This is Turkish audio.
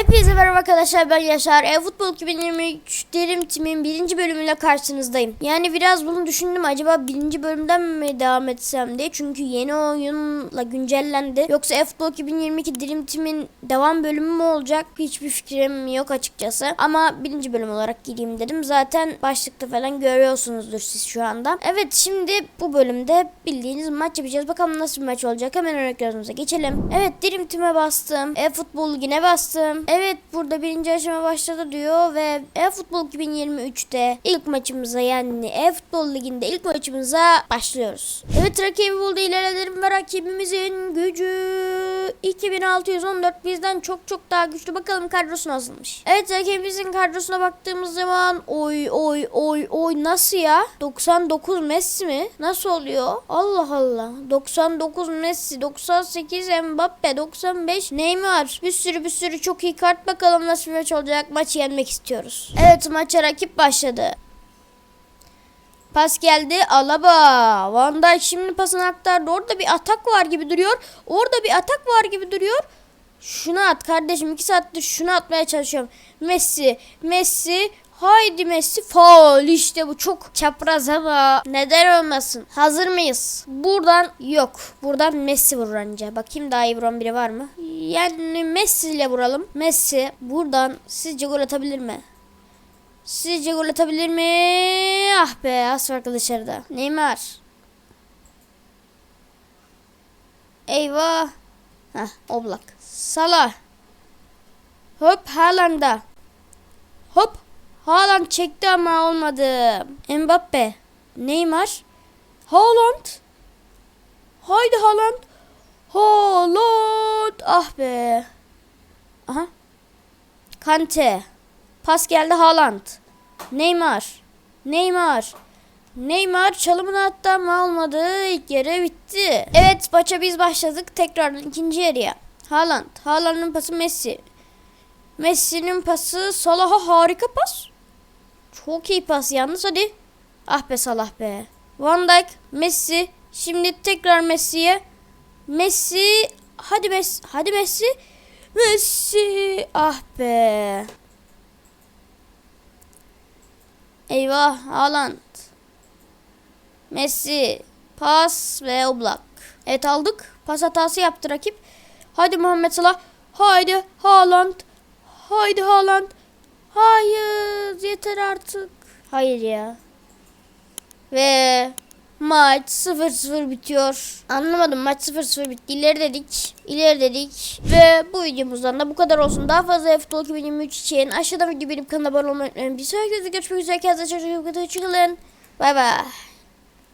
Hepinize merhaba arkadaşlar ben Yaşar. E-Futbol 2023 Derim Tim'in birinci bölümüyle karşınızdayım. Yani biraz bunu düşündüm acaba birinci bölümden mi devam etsem diye. Çünkü yeni oyunla güncellendi. Yoksa E-Futbol 2022 Dream Team'in devam bölümü mü olacak? Hiçbir fikrim yok açıkçası. Ama birinci bölüm olarak gireyim dedim. Zaten başlıkta falan görüyorsunuzdur siz şu anda. Evet şimdi bu bölümde bildiğiniz maç yapacağız. Bakalım nasıl bir maç olacak. Hemen örneklerimize geçelim. Evet Dream Team'e bastım. E-Futbol Ligi'ne bastım. Evet burada birinci aşama başladı diyor ve E-Futbol 2023'te ilk maçımıza yani E-Futbol Ligi'nde ilk maçımıza başlıyoruz. Evet rakibi buldu ilerledim ve rakibimizin gücü 2614 bizden çok çok daha güçlü. Bakalım kadrosu nasılmış. Evet rakibimizin kadrosuna baktığımız zaman oy oy oy oy nasıl ya? 99 Messi mi? Nasıl oluyor? Allah Allah. 99 Messi, 98 Mbappe, 95 Neymar. Bir sürü bir sürü çok iyi kart. Bakalım nasıl maç olacak. Maçı yenmek istiyoruz. Evet maça rakip başladı. Pas geldi Alaba. Van Dijk şimdi pasını aktardı. Orada bir atak var gibi duruyor. Orada bir atak var gibi duruyor. Şunu at kardeşim. iki saattir şunu atmaya çalışıyorum. Messi. Messi. Haydi Messi. Faul işte bu çok çapraz ama neden olmasın? Hazır mıyız? Buradan yok. Buradan Messi vurur anca. Bakayım daha iyi vuran biri var mı? Yani Messi ile vuralım. Messi buradan sizce gol atabilir mi? Sizce gol atabilir mi? Ah be az farklı dışarıda. Neymar. Eyvah. Heh Oblak. Salah. Hop Haaland'a. Hop. Haaland çekti ama olmadı. Mbappe. Neymar. Haaland. Haydi Haaland. Haaland. Ah be. Aha. Kante. Pas geldi Haaland. Neymar. Neymar. Neymar çalımını attı ama olmadı. İlk yarı bitti. Evet maça biz başladık. Tekrardan ikinci yarıya. Haaland. Haaland'ın pası Messi. Messi'nin pası Salah'a harika pas. Çok iyi pas yalnız hadi. Ah be Salah be. Van Dijk, Messi. Şimdi tekrar Messi'ye. Messi. Hadi Messi. Hadi Messi. Messi. Ah be. Eyvah Haaland. Messi. Pas ve Oblak. Evet aldık. Pas hatası yaptı rakip. Hadi Muhammed Salah. Haydi Haaland. Haydi Haaland. Hayır. Yeter artık. Hayır ya. Ve maç 0-0 bitiyor. Anlamadım maç 0-0 bitti. İleri dedik. İleri dedik. Ve bu videomuzdan da bu kadar olsun. Daha fazla futbol 2023 için aşağıdan video benim kanalıma abone olmayı unutmayın. Bir sonraki videoda görüşmek üzere. Kendinize çok iyi bakın. Hoşçakalın. Bay bay.